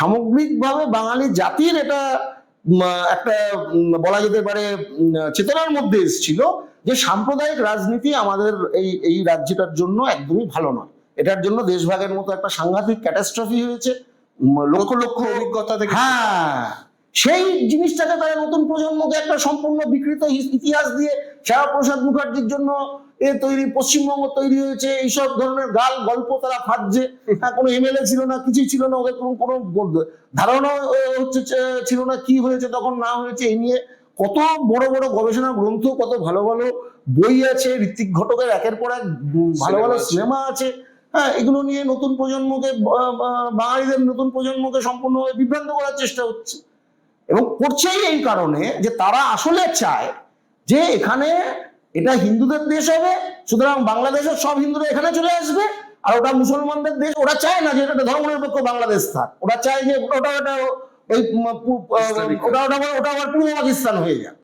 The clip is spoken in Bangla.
সামগ্রিকভাবে বাঙালি জাতির এটা একটা বলা যেতে পারে চেতনার মধ্যে এসেছিল যে সাম্প্রদায়িক রাজনীতি আমাদের এই এই রাজ্যটার জন্য একদমই ভালো নয়। এটার জন্য দেশভাগের মতো একটা সাংঘাতিক ক্যাটাস্ট্রফি হয়েছে। লক্ষ লক্ষ অভিজ্ঞতা থেকে হ্যাঁ সেই জিনিসটাকে তারা নতুন প্রজন্মকে একটা সম্পূর্ণ বিকৃত ইতিহাস দিয়ে শ্যামাপ্রসাদ মুখার্জির জন্য এ তৈরি পশ্চিমবঙ্গ তৈরি হয়েছে এইসব ধরনের গাল গল্প তারা ফাঁদছে হ্যাঁ, কোনো এমএলএ ছিল না কিছুই ছিল না ওদের কোনো কোনো ধারণা হচ্ছে ছিল না কি হয়েছে তখন না হয়েছে এই নিয়ে কত বড় বড় গবেষণা গ্রন্থ কত ভালো ভালো বই আছে ঋত্বিক ঘটকের একের পর এক ভালো ভালো সিনেমা আছে। হ্যাঁ এগুলো নিয়ে নতুন প্রজন্মকে বাঙালিদের নতুন প্রজন্মকে সম্পূর্ণভাবে বিভ্রান্ত করার চেষ্টা হচ্ছে। এবং করছেই এই কারণে যে তারা আসলে চায় যে এখানে এটা হিন্দুদের দেশ হবে সুতরাং বাংলাদেশের সব হিন্দুরা এখানে চলে আসবে আর ওটা মুসলমানদের দেশ ওরা চায় না যে এটা ধর্মনিরপেক্ষ বাংলাদেশ থাক ওরা চায় যে ওটা ওটা ওই ওটা ওটা ওটা আবার পূর্ব পাকিস্তান হয়ে যাক।